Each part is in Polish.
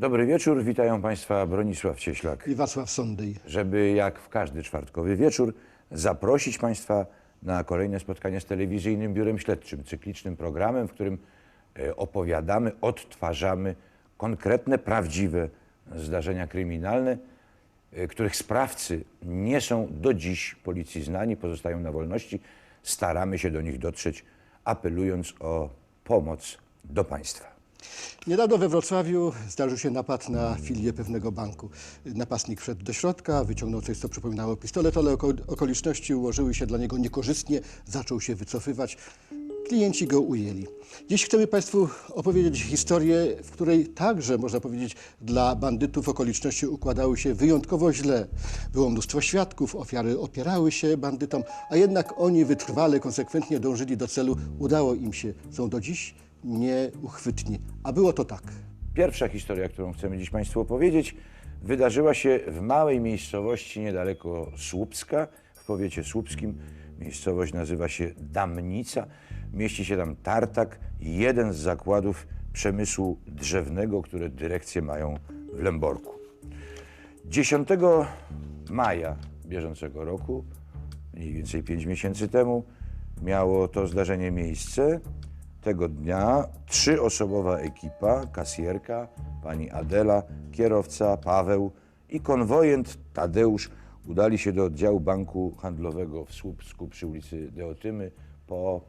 Dobry wieczór, witają Państwa Bronisław Cieślak. i Wacław Sondej. Żeby jak w każdy czwartkowy wieczór zaprosić Państwa na kolejne spotkanie z Telewizyjnym Biurem Śledczym, cyklicznym programem, w którym e, opowiadamy, odtwarzamy konkretne, prawdziwe zdarzenia kryminalne, e, których sprawcy nie są do dziś policji znani, pozostają na wolności. Staramy się do nich dotrzeć, apelując o pomoc do państwa. Niedawno we Wrocławiu zdarzył się napad na filię pewnego banku. Napastnik wszedł do środka, wyciągnął coś, co przypominało pistolet, ale oko okoliczności ułożyły się dla niego niekorzystnie, zaczął się wycofywać. Klienci go ujęli. Dziś chcemy Państwu opowiedzieć historię, w której także, można powiedzieć, dla bandytów okoliczności układały się wyjątkowo źle. Było mnóstwo świadków, ofiary opierały się bandytom, a jednak oni wytrwale, konsekwentnie dążyli do celu. Udało im się. Są do dziś nieuchwytni. A było to tak. Pierwsza historia, którą chcemy dziś Państwu opowiedzieć, wydarzyła się w małej miejscowości niedaleko Słupska, w powiecie słupskim. Miejscowość nazywa się Damnica. Mieści się tam tartak, jeden z zakładów przemysłu drzewnego, które dyrekcje mają w Lęborku. 10 maja bieżącego roku, mniej więcej 5 miesięcy temu, miało to zdarzenie miejsce. Tego dnia trzyosobowa ekipa, kasjerka, pani Adela, kierowca Paweł i konwojent Tadeusz udali się do oddziału banku handlowego w Słupsku przy ulicy Deotymy po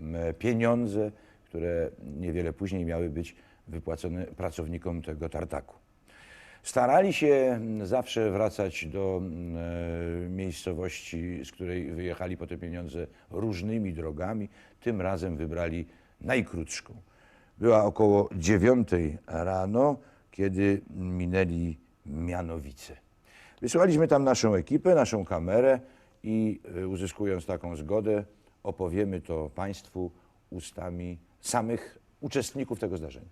mm, pieniądze, które niewiele później miały być wypłacone pracownikom tego tartaku. Starali się mm, zawsze wracać do e, miejscowości, z której wyjechali po te pieniądze różnymi drogami. Tym razem wybrali najkrótszą. Była około dziewiątej rano, kiedy minęli Mianowice. Wysłaliśmy tam naszą ekipę, naszą kamerę i e, uzyskując taką zgodę, opowiemy to Państwu ustami samych uczestników tego zdarzenia.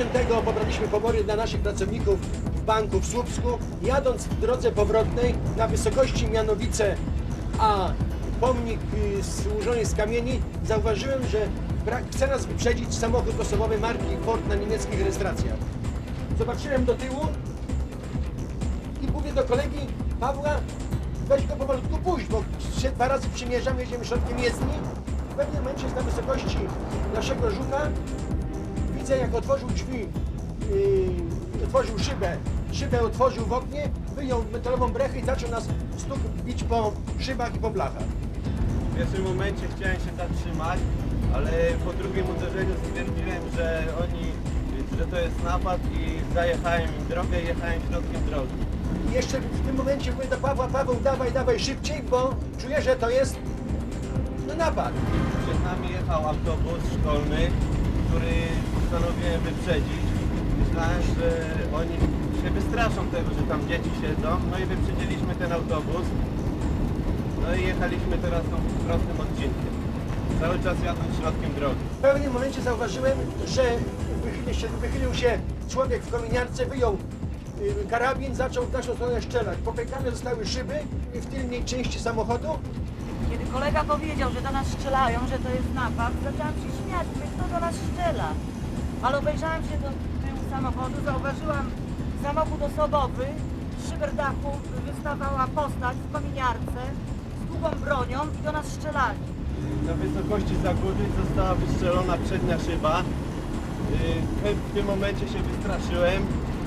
10 pobraliśmy pobory dla naszych pracowników w banku w Słupsku. Jadąc w drodze powrotnej na wysokości Mianowice, a pomnik y, złożony z kamieni, zauważyłem, że chce nas wyprzedzić samochód osobowy marki Ford na niemieckich rejestracjach. Zobaczyłem do tyłu i mówię do kolegi Pawła, weź go powolutku pójść, bo się dwa razy przymierzam, jedziemy środkiem jezdni. W pewnym momencie jest na wysokości naszego żuka widzę jak otworzył drzwi, yy, otworzył szybę, szybę otworzył w oknie, wyjął metalową brechę i zaczął nas stuk bić po szybach i po blachach. W pierwszym momencie chciałem się zatrzymać, ale po drugim uderzeniu stwierdziłem, że oni, że to jest napad i zajechałem im drogę i jechałem środkiem drogi. I jeszcze w tym momencie mówię do Pawła, Paweł dawaj, dawaj szybciej, bo czuję, że to jest no, napad. Przed nami jechał autobus szkolny, który postanowiłem wyprzedzić. Myślałem, że oni się wystraszą tego, że tam dzieci siedzą, no i wyprzedziliśmy ten autobus. No i jechaliśmy teraz tą prostym odcinkiem. Cały czas jadąc środkiem drogi. W pewnym momencie zauważyłem, że wychylił się, wychylił się człowiek w kominiarce, wyjął y, karabin, zaczął w naszą stronę strzelać. Popękane zostały szyby i w tylnej części samochodu Kiedy kolega powiedział, że do nas strzelają, że to jest napad, zaczęłam się śmiać, mówię, kto do nas strzela? Ale obejrzałam się do tyłu samochodu, zauważyłam samochód osobowy, z szyber dachu wystawała postać w kominiarce z długą bronią i do nas strzelali. Na wysokości Zagóry została wystrzelona przednia szyba. Yy, W tym momencie się wystraszyłem,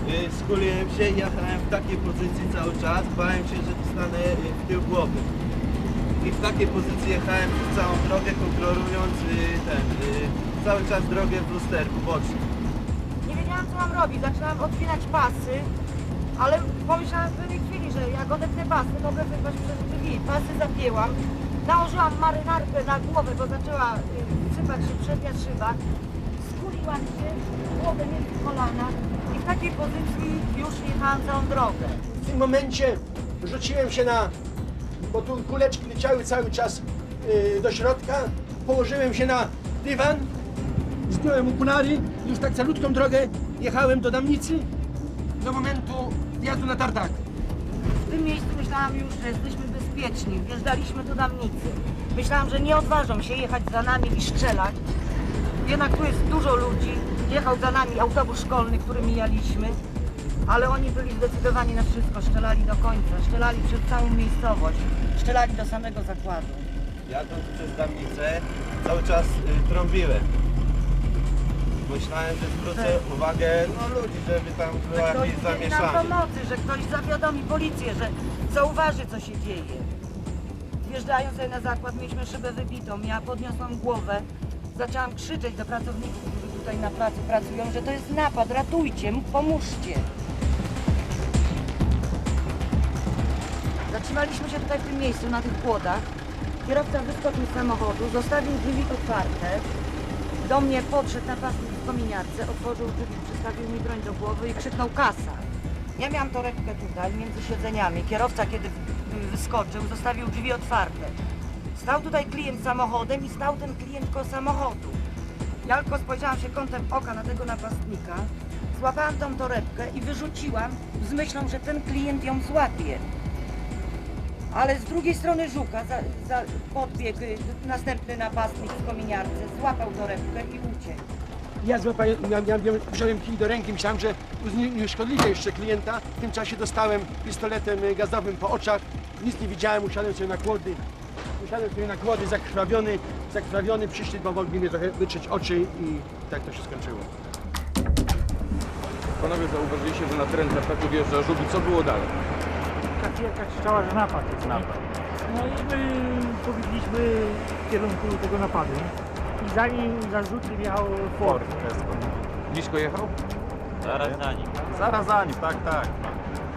yy, skuliłem się i jechałem w takiej pozycji cały czas. Bałem się, że dostanę yy, w tył głowy. I w takiej pozycji jechałem przez całą drogę, kontrolując ten, cały czas drogę w lusterku bocznym. Nie wiedziałam co mam robić, zaczęłam odpinać pasy, ale pomyślałam w pewnej chwili, że jak odepnę pasy, mogę wyrwać przez drzwi. Pasy zapięłam, nałożyłam marynarkę na głowę, bo zaczęła y, sypać się przednia szyba. Skuliłam się, głowę między kolana i w takiej pozycji już jechałam całą drogę. W tym momencie rzuciłem się na, bo tu kuleczki leciały cały czas yy, do środka, położyłem się na dywan, zdjąłem okulary, już tak calutką drogę jechałem do Damnicy do momentu wjazdu na tartak. W tym miejscu myślałam już, że jesteśmy bezpieczni. Wjeżdżaliśmy do Damnicy. Myślałam, że nie odważą się jechać za nami i strzelać. Jednak tu jest dużo ludzi. Jechał za nami autobus szkolny, który mijaliśmy. Ale oni byli zdecydowani na wszystko. Strzelali do końca. Strzelali przez całą miejscowość. Strzelali do samego zakładu. Jadąc przez Damnicę cały czas y, trąbiłem. Myślałem, że zwrócę uwagę no, ludzi, żeby tam była ktoś jakieś udzieli nam zamieszanie. pomocy, że ktoś zawiadomi policję, że zauważy, co się dzieje. Wjeżdżając sobie na zakład, mieliśmy szybę wybitą. Ja podniosłam głowę, zaczęłam krzyczeć do pracowników, którzy tutaj na pracy pracują, że to jest napad, ratujcie, m- pomóżcie. Zatrzymaliśmy się tutaj w tym miejscu, na tych płodach. Kierowca wyskoczył z samochodu, zostawił drzwi otwarte. Do mnie podszedł napastnik kominiarce, otworzył drzwi, przystawił mi broń do głowy i krzyknął kasa. Ja miałam torebkę tutaj między siedzeniami. Kierowca, kiedy wyskoczył, zostawił drzwi otwarte. Stał tutaj klient samochodem i stał ten klient koło samochodu. Ja tylko spojrzałam się kątem oka na tego napastnika, złapałam tą torebkę i wyrzuciłam z myślą, że ten klient ją złapie. Ale z drugiej strony żuka za, za podbiegł następny napastnik w kominiarce, złapał torebkę i uciekł. Ja złapałem, miałem, miałem, wziąłem kij do ręki, myślałem, że unieszkodliwię jeszcze klienta. W tym czasie dostałem pistoletem y, gazowym po oczach. Nic nie widziałem, usiadłem sobie na kłody. Usiadłem sobie na kłody, zakrwawiony, zakrwawiony. Przyszli, bo mogli mi trochę wytrzeć oczy i tak to się skończyło. Panowie zauważyliście, że na teren tartaku wjeżdża żuk i co było dalej? Kasjerka krzyczała, że napad jest napad. No i my pobiegliśmy w kierunku tego napadu. Za nim za rzutem jechał Ford. Blisko jechał? Zaraz za nim. Zaraz za nim, tak, tak.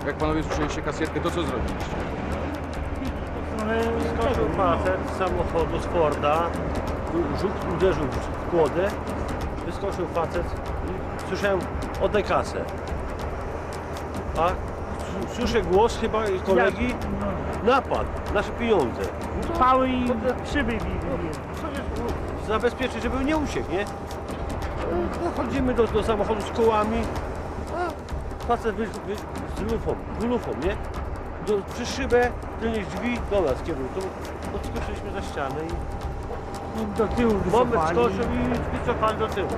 Jak panowie słyszeliście kasjerkę, to co zrobiliście? Stronę Skoczył facet z samochodu z Forda, rzut uderzył w kłodę, wyskoczył facet i słyszałem oddaj kasę. A słyszę głos chyba kolegi, napad, nasze pieniądze. no, Pały i szyby bili. Zabezpieczyć, żeby nie uciekł, nie? No, chodzimy do, do samochodu z kołami, a facet wy, wy, z lufą, z lufą, nie? Do, przez szybę, tylnie drzwi do nas kierują. To odskoczyliśmy za ścianę i I do tyłu wycofali. wskoczył i wycofali do tyłu.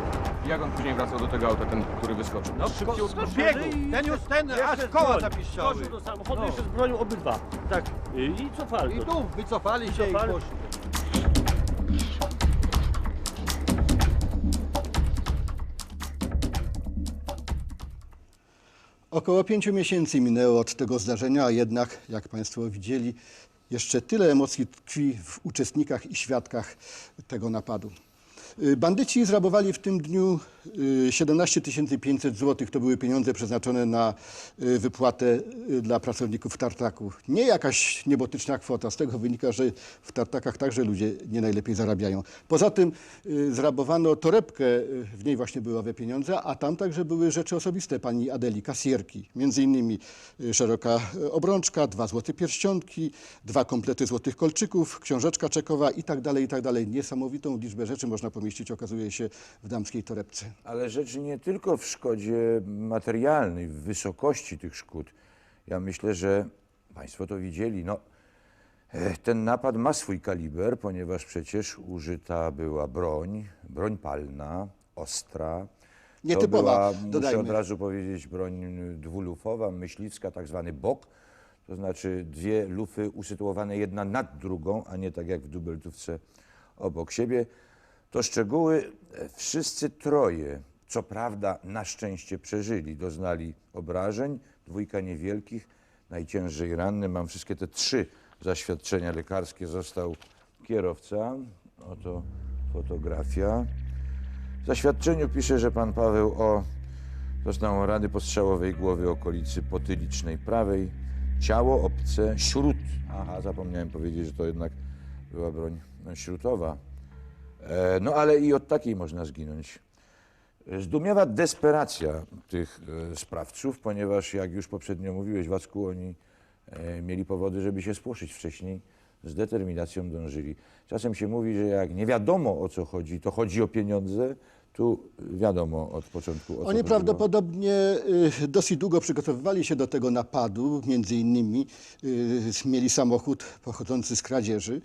Jak on później wracał do tego auta, ten, który wyskoczył? No, szybciutko. Biegł. Ten już ten, aż koła zapiszczały. Skoczył do samochodu jeszcze z bronią obydwa. Tak. I cofali. I tu wycofali się i poszli. Około pięciu miesięcy minęło od tego zdarzenia, a jednak, jak Państwo widzieli, jeszcze tyle emocji tkwi w uczestnikach i świadkach tego napadu. Y, Bandyci zrabowali w tym dniu 17 500 zł. To były pieniądze przeznaczone na y, wypłatę y, dla pracowników tartaku. Nie jakaś niebotyczna kwota. Z tego wynika, że w tartakach także ludzie nie najlepiej zarabiają. Poza tym y, zrabowano torebkę, w niej właśnie były owe pieniądze, a tam także były rzeczy osobiste pani Adeli, kasjerki. Między innymi szeroka obrączka, dwa złote pierścionki, dwa komplety złotych kolczyków, książeczka czekowa i tak dalej, i tak dalej. Niesamowitą liczbę rzeczy można pomieścić, okazuje się, w damskiej torebce. Ale rzecz nie tylko w szkodzie materialnej, w wysokości tych szkód. Ja myślę, że Państwo to widzieli. No, e, ten napad ma swój kaliber, ponieważ przecież użyta była broń, broń palna, ostra. Nietypowa, była, muszę dodajmy. od razu powiedzieć, broń dwulufowa, myśliwska, tak zwany bok. To znaczy dwie lufy usytuowane jedna nad drugą, a nie tak jak w dubeltówce obok siebie. To szczegóły e, wszyscy troje, co prawda na szczęście przeżyli, doznali obrażeń, dwójka niewielkich, najciężej ranny. Mam wszystkie te trzy zaświadczenia lekarskie. Został kierowca, oto fotografia. W zaświadczeniu pisze, że pan Paweł O. doznał rany postrzałowej głowy okolicy potylicznej prawej, ciało obce, śrut. Aha, zapomniałem powiedzieć, że to jednak była broń śrutowa. E, No ale i od takiej można zginąć. Zdumiewa desperacja tych e, sprawców, ponieważ jak już poprzednio mówiłeś, Wacku, oni e, mieli powody, żeby się spłoszyć wcześniej, z determinacją dążyli. Czasem się mówi, że jak nie wiadomo o co chodzi, to chodzi o pieniądze. Tu wiadomo od początku o Oni prawdopodobnie y, dosyć długo przygotowywali się do tego napadu. Między innymi y, mieli samochód pochodzący z kradzieży.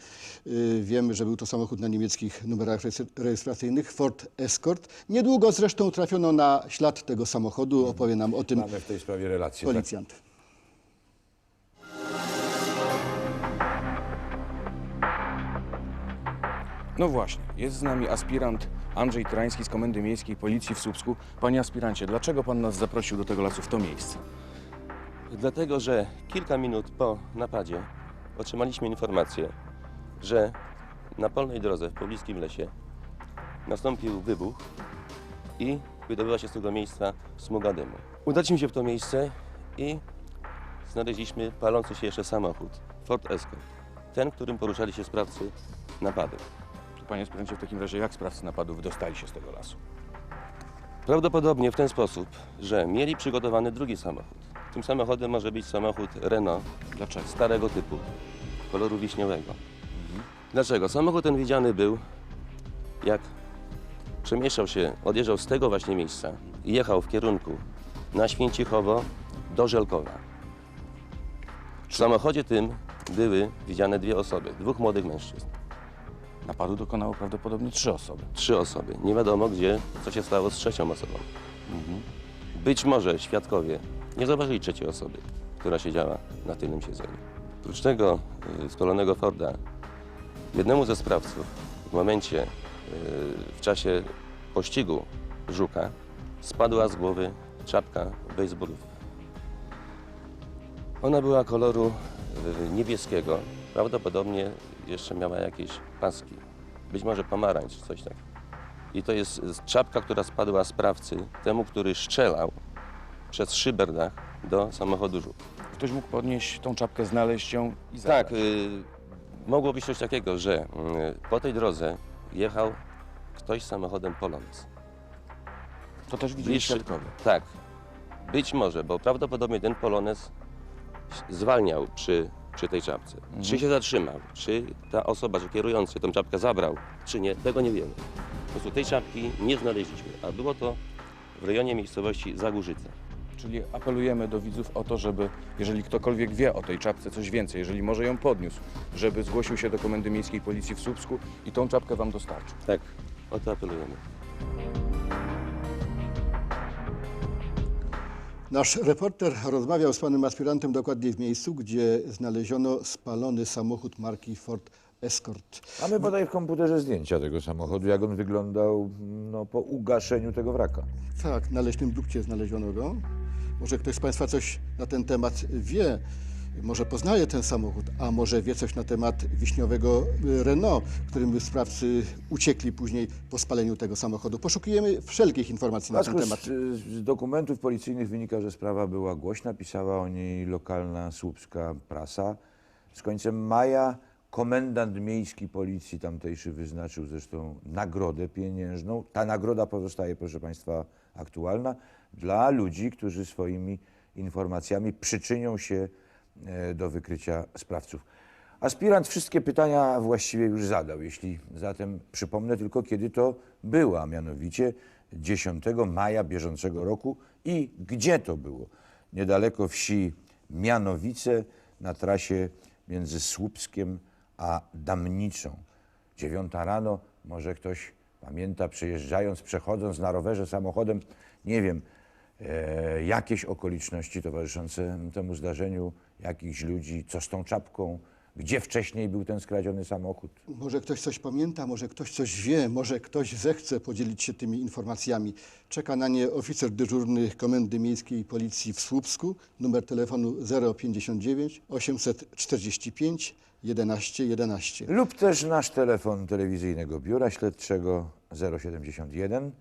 Y, wiemy, że był to samochód na niemieckich numerach rejestr- rejestracyjnych, Ford Escort. Niedługo zresztą trafiono na ślad tego samochodu. Opowie nam o tym Mamy w tej sprawie relację. tak? No właśnie, jest z nami aspirant Andrzej Tyrański z Komendy Miejskiej Policji w Słupsku. Panie aspirancie, dlaczego pan nas zaprosił do tego lasu w to miejsce? Dlatego, że kilka minut po napadzie otrzymaliśmy informację, że na polnej drodze w pobliskim lesie nastąpił wybuch i wydobyła się z tego miejsca smuga dymu. Udaliśmy się w to miejsce i znaleźliśmy palący się jeszcze samochód Ford Escort. Ten, którym poruszali się sprawcy napadu. Panie aspirancie, w takim razie jak sprawcy napadu wydostali się z tego lasu? Prawdopodobnie w ten sposób, że mieli przygotowany drugi samochód. Tym samochodem może być samochód Renault Dlaczego? starego typu, koloru wiśniowego. Dlaczego? Samochód ten widziany był, jak przemieszczał się, odjeżdżał z tego właśnie miejsca i jechał w kierunku na Święcichowo do Żelkowa. W samochodzie tym były widziane dwie osoby, dwóch młodych mężczyzn, Napadu dokonało prawdopodobnie trzy osoby. trzy osoby. Nie wiadomo gdzie, co się stało z trzecią osobą. Być może świadkowie nie zobaczyli trzeciej osoby, która siedziała na tylnym siedzeniu. Oprócz tego y, spalonego Forda, jednemu ze sprawców w momencie, y, w czasie pościgu Żuka, spadła z głowy czapka baseballówka. Ona była koloru y, niebieskiego, prawdopodobnie jeszcze miała jakieś paski, być może pomarańcz, coś takiego. I to jest czapka, która spadła sprawcy, temu, który strzelał przez szyberdach do samochodu Żuk. Ktoś mógł podnieść tą czapkę, znaleźć ją i zabrać. Tak, y, mogło być coś takiego, że y, po tej drodze jechał ktoś samochodem Polones. To też widzieli Bliższy- świadkowie. Tak, być może, bo prawdopodobnie ten Polones zwalniał przy, przy tej czapce. Czy się zatrzymał, czy ta osoba, czy kierujący tą czapkę zabrał, czy nie, tego nie wiemy. Po prostu tej czapki nie znaleźliśmy, a było to w rejonie miejscowości Zagórzyce. Czyli apelujemy do widzów o to, żeby, jeżeli ktokolwiek wie o tej czapce coś więcej, jeżeli może ją podniósł, żeby zgłosił się do Komendy Miejskiej Policji w Słupsku i tą czapkę wam dostarczył. Tak, o to apelujemy. Nasz reporter rozmawiał z panem aspirantem dokładnie w miejscu, gdzie znaleziono spalony samochód marki Ford Escort. Mamy bodaj w komputerze zdjęcia tego samochodu, jak on wyglądał no, po ugaszeniu tego wraka. Tak, na leśnym dukcie znaleziono go. Może ktoś z Państwa coś na ten temat wie, może poznaje ten samochód, a może wie coś na temat wiśniowego y, Renault, którym sprawcy uciekli później po spaleniu tego samochodu. Poszukujemy wszelkich informacji na ten temat. z, z dokumentów policyjnych wynika, że sprawa była głośna. Pisała o niej lokalna słupska prasa. Z końcem maja komendant miejski policji tamtejszy wyznaczył zresztą nagrodę pieniężną. Ta nagroda pozostaje, proszę Państwa, aktualna dla ludzi, którzy swoimi informacjami przyczynią się do wykrycia sprawców. Aspirant wszystkie pytania właściwie już zadał. Jeśli zatem przypomnę tylko, kiedy to było, a mianowicie 10 maja bieżącego roku i gdzie to było. Niedaleko wsi Mianowice na trasie między Słupskiem a Damnicą. Dziewiąta rano, może ktoś pamięta, przejeżdżając, przechodząc na rowerze samochodem, nie wiem, e, jakieś okoliczności towarzyszące temu zdarzeniu, jakichś ludzi, co z tą czapką, gdzie wcześniej był ten skradziony samochód. Może ktoś coś pamięta, może ktoś coś wie, może ktoś zechce podzielić się tymi informacjami. Czeka na nie oficer dyżurny Komendy Miejskiej Policji w Słupsku, numer telefonu 059 845 11 11. Lub też nasz telefon telewizyjnego biura śledczego 071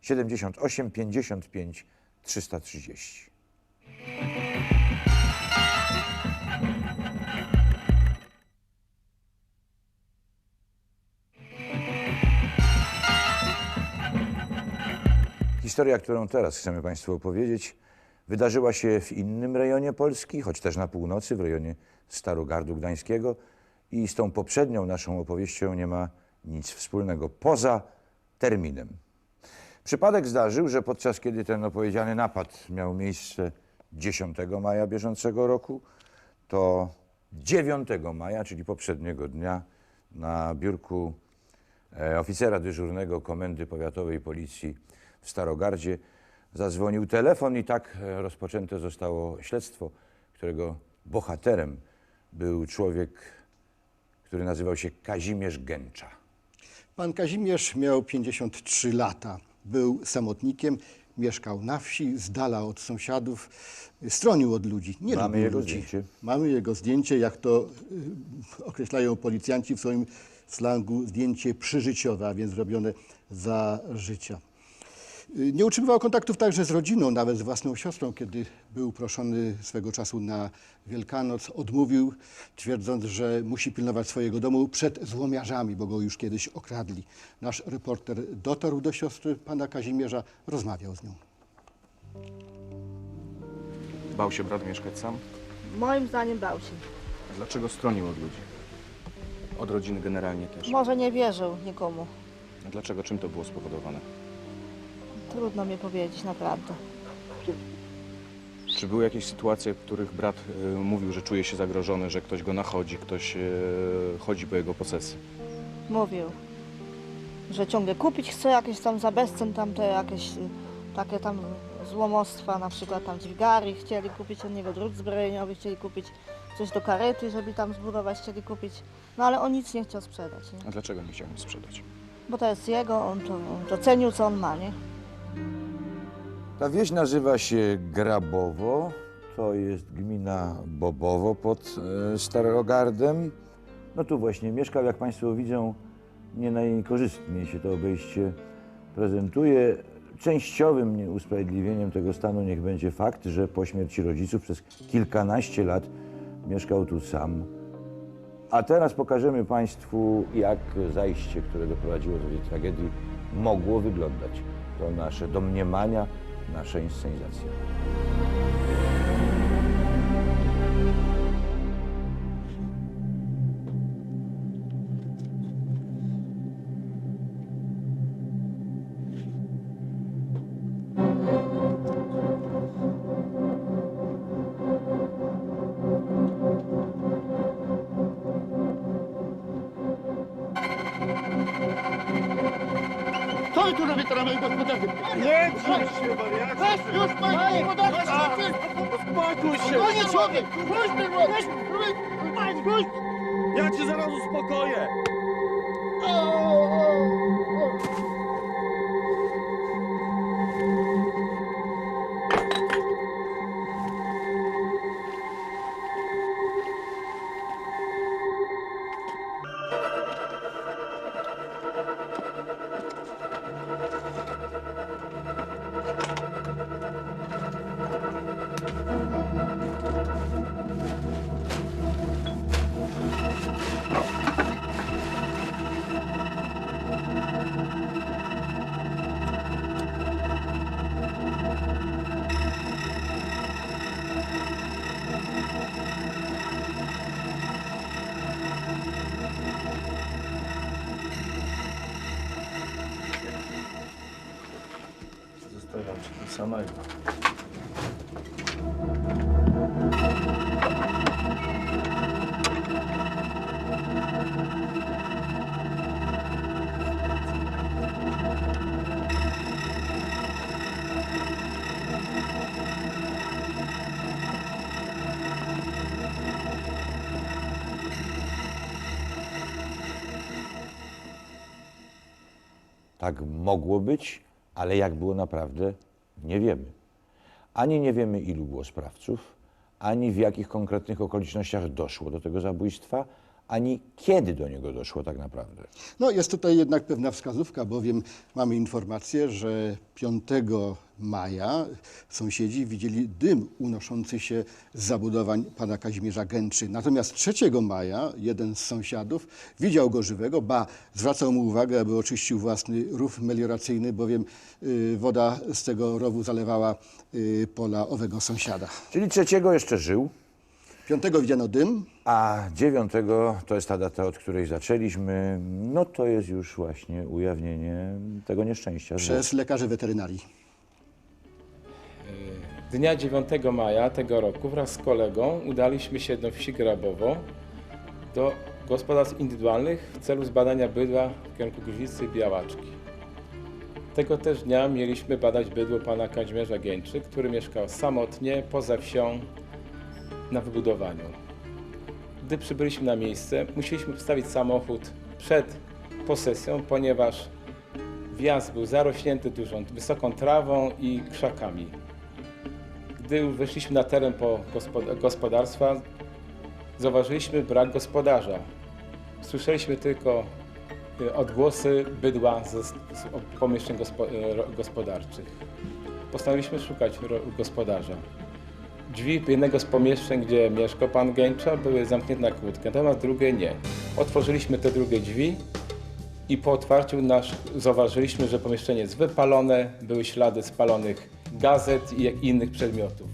78 55 330. Historia, którą teraz chcemy Państwu opowiedzieć, wydarzyła się w innym rejonie Polski, choć też na północy, w rejonie Starogardu Gdańskiego i z tą poprzednią naszą opowieścią nie ma nic wspólnego, poza terminem. Przypadek zdarzył, że podczas kiedy ten opowiedziany napad miał miejsce 10 maja bieżącego roku, to 9 maja, czyli poprzedniego dnia, na biurku e, oficera dyżurnego Komendy Powiatowej Policji w Starogardzie zadzwonił telefon i tak e, rozpoczęte zostało śledztwo, którego bohaterem był człowiek, który nazywał się Kazimierz Gęcza. Pan Kazimierz miał 53 lata. Był samotnikiem, mieszkał na wsi, z dala od sąsiadów, stronił od ludzi. Nie Mamy jego ludzi. zdjęcie. Mamy jego zdjęcie, jak to y, określają policjanci w swoim slangu, zdjęcie przyżyciowe, a więc robione za życia. Nie utrzymywał kontaktów także z rodziną, nawet z własną siostrą, kiedy był proszony swego czasu na Wielkanoc. Odmówił, twierdząc, że musi pilnować swojego domu przed złomiarzami, bo go już kiedyś okradli. Nasz reporter dotarł do siostry pana Kazimierza, rozmawiał z nią. Bał się brat mieszkać sam? Moim zdaniem bał się. A dlaczego stronił od ludzi? Od rodziny generalnie też. Może nie wierzył nikomu. A dlaczego? Czym to było spowodowane? Trudno mi powiedzieć, naprawdę. Czy były jakieś sytuacje, w których brat y, mówił, że czuje się zagrożony, że ktoś go nachodzi, ktoś y, chodzi po jego posesji? Mówił, że ciągle kupić chce jakieś tam za bezcen, tam te jakieś y, takie tam złomostwa, na przykład tam dźwigary chcieli kupić od niego, drut zbrojeniowy chcieli kupić, coś do karety, żeby tam zbudować, chcieli kupić. No ale on nic nie chciał sprzedać, nie? A dlaczego nie chciał mi sprzedać? Bo to jest jego, on to, on to cenił, co on ma, nie? Ta wieś nazywa się Grabowo, to jest gmina Bobowo pod e, Starogardem. No tu właśnie mieszkał, jak Państwo widzą, nie najkorzystniej się to obejście prezentuje. Częściowym nie- usprawiedliwieniem tego stanu niech będzie fakt, że po śmierci rodziców przez kilkanaście lat mieszkał tu sam. A teraz pokażemy Państwu, jak zajście, które doprowadziło do tej tragedii, mogło wyglądać. To nasze domniemania, nasza inscenizacja. Co wy tu robicie na moim gospodarstwie? Nie, się, wariacie! Weź już, panie gospodarstwo! Uspokój się! Spokojnie, człowiek! Puść ten! Puść! Ja cię zaraz uspokoję! Tak mogło być, ale jak było naprawdę, nie wiemy. Ani nie wiemy, ilu było sprawców, ani w jakich konkretnych okolicznościach doszło do tego zabójstwa, ani kiedy do niego doszło tak naprawdę. No jest tutaj jednak pewna wskazówka, bowiem mamy informację, że 5 maja sąsiedzi widzieli dym unoszący się z zabudowań pana Kazimierza Gęczy. Natomiast 3 maja jeden z sąsiadów widział go żywego, ba zwracał mu uwagę, aby oczyścił własny rów melioracyjny, bowiem y, woda z tego rowu zalewała y, pola owego sąsiada. Czyli trzeciego jeszcze żył, 5 widziano dym, A 9 to jest ta data, od której zaczęliśmy. No to jest już właśnie ujawnienie tego nieszczęścia. Przez lekarzy weterynarii. Dnia 9 maja tego roku wraz z kolegą udaliśmy się do wsi Grabowo do gospodarstw indywidualnych w celu zbadania bydła w kierunku Grzlicy i Białaczki. Tego też dnia mieliśmy badać bydło pana Kazimierza Gieńczy, który mieszkał samotnie poza wsią na wybudowaniu. Gdy przybyliśmy na miejsce, musieliśmy postawić samochód przed posesją, ponieważ wjazd był zarośnięty dużą, wysoką trawą i krzakami. Gdy weszliśmy na teren po gospod- gospodarstwa, zauważyliśmy brak gospodarza. Słyszeliśmy tylko y, odgłosy bydła z pomieszczeń y, gospodarczych. Postanowiliśmy szukać gospodarza. Drzwi jednego z pomieszczeń, gdzie mieszkał pan Gęcza, były zamknięte na kłódkę, natomiast drugie nie. Otworzyliśmy te drugie drzwi i po otwarciu nasz, zauważyliśmy, że pomieszczenie jest wypalone, były ślady spalonych gazet i innych przedmiotów.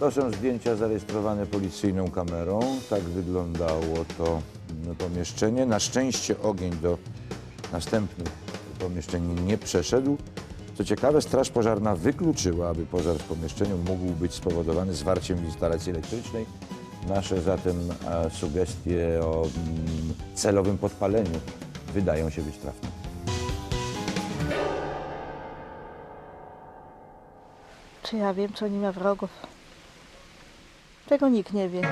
To są zdjęcia zarejestrowane policyjną kamerą. Tak wyglądało to mm, pomieszczenie. Na szczęście ogień do następnych pomieszczeń nie przeszedł. Co ciekawe, Straż Pożarna wykluczyła, aby pożar w pomieszczeniu mógł być spowodowany zwarciem instalacji elektrycznej. Nasze zatem e, sugestie o mm, celowym podpaleniu wydają się być trafne. Czy ja wiem, czy oni ma wrogów? Tego nikt nie wie.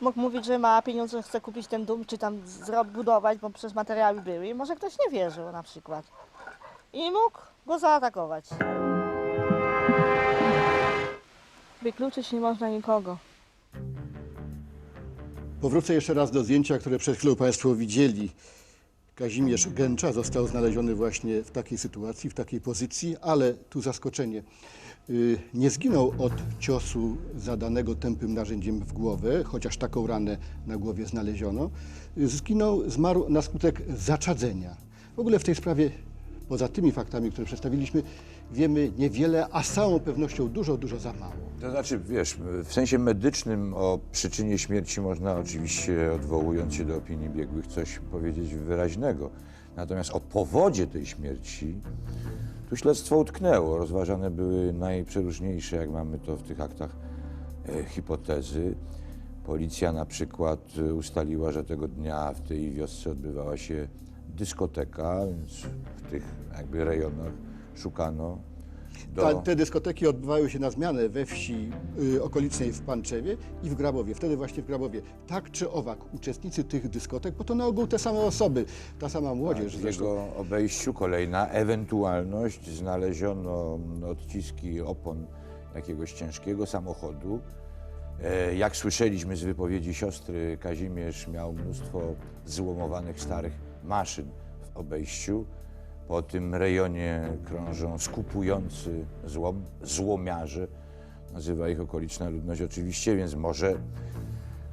Mógł mówić, że ma pieniądze, chce kupić ten dom, czy tam zrob budować, bo przecież materiały były i może ktoś nie wierzył na przykład. I mógł go zaatakować. Wykluczyć nie można nikogo. Powrócę jeszcze raz do zdjęcia, które przed chwilą Państwo widzieli. Kazimierz Gęcza został znaleziony właśnie w takiej sytuacji, w takiej pozycji, ale tu zaskoczenie. Y, Nie zginął od ciosu zadanego tępym narzędziem w głowę, chociaż taką ranę na głowie znaleziono. Y, Zginął, zmarł na skutek zaczadzenia. W ogóle w tej sprawie, poza tymi faktami, które przedstawiliśmy, wiemy niewiele, a z całą pewnością dużo, dużo za mało. To znaczy, wiesz, w sensie medycznym o przyczynie śmierci można oczywiście, odwołując się do opinii biegłych, coś powiedzieć wyraźnego. Natomiast o powodzie tej śmierci tu śledztwo utknęło. Rozważane były najprzeróżniejsze, jak mamy to w tych aktach, e, hipotezy. Policja na przykład e, ustaliła, że tego dnia w tej wiosce odbywała się dyskoteka, więc tych jakby rejonach szukano do... Ta, te dyskoteki odbywały się na zmianę we wsi y, okolicznej w Panczewie i w Grabowie. Wtedy właśnie w Grabowie. Tak czy owak, uczestnicy tych dyskotek, bo to na ogół te same osoby, ta sama młodzież Tak, w jego obejściu kolejna ewentualność znaleziono odciski opon jakiegoś ciężkiego samochodu. E, Jak słyszeliśmy z wypowiedzi siostry, Kazimierz miał mnóstwo złomowanych starych maszyn w obejściu. Po tym rejonie krążą skupujący złom, złomiarze. Nazywa ich okoliczna ludność oczywiście, więc może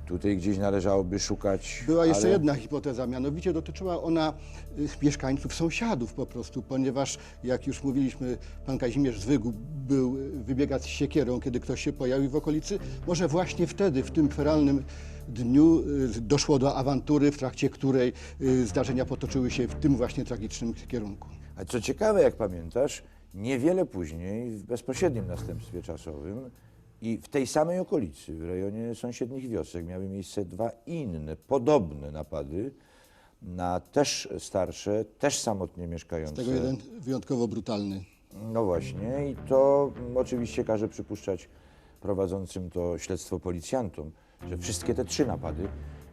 tutaj gdzieś należałoby szukać. Była jeszcze ale- jedna hipoteza, mianowicie dotyczyła ona y, mieszkańców, sąsiadów po prostu, ponieważ jak już mówiliśmy, pan Kazimierz zwykł był y, wybiegać z siekierą, kiedy ktoś się pojawił w okolicy. Może właśnie wtedy, w tym feralnym dniu y, doszło do awantury, w trakcie której y, zdarzenia potoczyły się w tym właśnie tragicznym kierunku. A co ciekawe, jak pamiętasz, niewiele później, w bezpośrednim następstwie czasowym i w tej samej okolicy, w rejonie sąsiednich wiosek, miały miejsce dwa inne, podobne napady na też starsze, też samotnie mieszkające. Z tego jeden wyjątkowo brutalny. No właśnie, i to mm, oczywiście każe przypuszczać prowadzącym to śledztwo policjantom, że wszystkie te trzy napady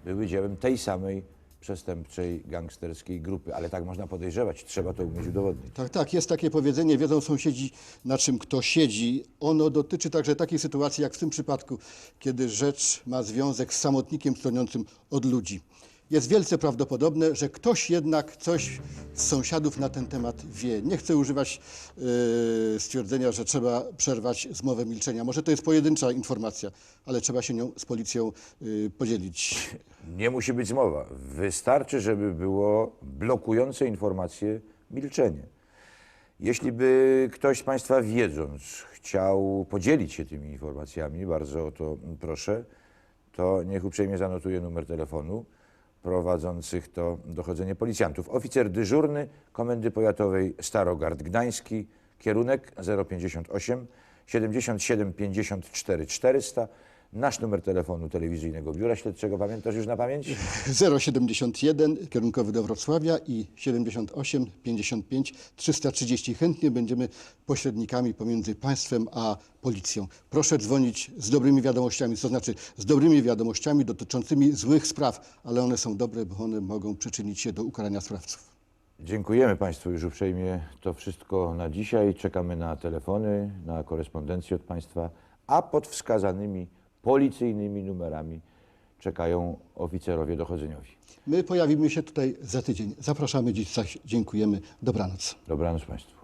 były dziełem tej samej przestępczej, gangsterskiej grupy. Ale tak można podejrzewać, trzeba to umieć udowodnić. Tak, tak, jest takie powiedzenie, wiedzą sąsiedzi, na czym kto siedzi. Ono dotyczy także takiej sytuacji, jak w tym przypadku, kiedy rzecz ma związek z samotnikiem stroniącym od ludzi. Jest wielce prawdopodobne, że ktoś jednak coś z sąsiadów na ten temat wie. Nie chcę używać e, stwierdzenia, że trzeba przerwać zmowę milczenia. Może to jest pojedyncza informacja, ale trzeba się nią z policją e, podzielić. Nie musi być zmowa. Wystarczy, żeby było blokujące informacje milczenie. Jeśli by ktoś z Państwa wiedząc chciał podzielić się tymi informacjami, bardzo o to proszę, to niech uprzejmie zanotuje numer telefonu prowadzących to dochodzenie policjantów. Oficer dyżurny Komendy Powiatowej Starogard Gdański, kierunek 058 77 54 400. Nasz numer telefonu telewizyjnego biura śledczego, pamiętasz już na pamięć? 071 kierunkowy do Wrocławia i 78 55 330. Chętnie będziemy pośrednikami pomiędzy państwem a policją. Proszę dzwonić z dobrymi wiadomościami, to znaczy z dobrymi wiadomościami dotyczącymi złych spraw, ale one są dobre, bo one mogą przyczynić się do ukarania sprawców. Dziękujemy Państwu już uprzejmie. To wszystko na dzisiaj. Czekamy na telefony, na korespondencję od Państwa, a pod wskazanymi policyjnymi numerami czekają oficerowie dochodzeniowi. My pojawimy się tutaj za tydzień. Zapraszamy dziś zaś. Dziękujemy. Dobranoc. Dobranoc Państwu.